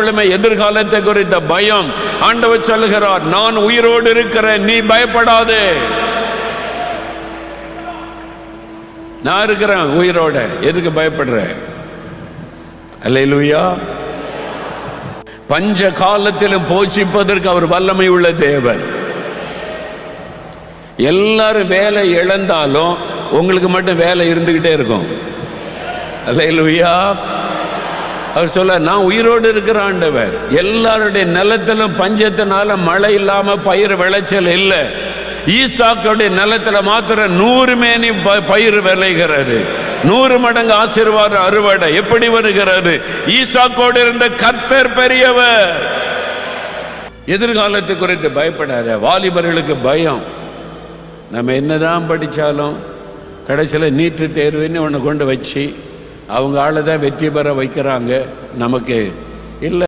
எப்பொழுதுமே எதிர்காலத்தை குறித்த பயம். ஆண்டவர் சொல்லுகிறார் நான் உயிரோடு இருக்கிறேன் நீ பயப்படாதே. நான் இருக்கிறேன் உயிரோட எதுக்கு பயப்படுற? அல்லேலூயா. பஞ்ச காலத்திலும் போஷிப்பதற்கு அவர் வல்லமை உள்ள தேவன். எல்லாரும் வேலை இழந்தாலும் உங்களுக்கு மட்டும் வேலை இருந்துகிட்டே இருக்கும். அல்லேலூயா. அவர் சொல்ல நான் உயிரோடு இருக்கிற ஆண்டவர். எல்லாருடைய நிலத்திலும் பஞ்சத்தினால மழை இல்லாம பயிர் விளைச்சல் இல்லை. ஈசாக்களுடைய நிலத்துல மாத்திரம் நூறு மேனி ப- பயிர் விளைகிறது. நூறு மடங்கு ஆசீர்வாத அறுவடை எப்படி வருகிறது? ஈசாக்கோடு இருந்த கத்தர் பெரியவர். எதிர்காலத்தை குறித்து பயப்படாத வாலிபர்களுக்கு பயம். நம்ம என்னதான் படித்தாலும் கடைசியில் நீட்டு தேர்வுன்னு ஒன்று கொண்டு வச்சு அவங்க ஆளை தான் வெற்றி பெற வைக்கிறாங்க. நமக்கு இல்லை.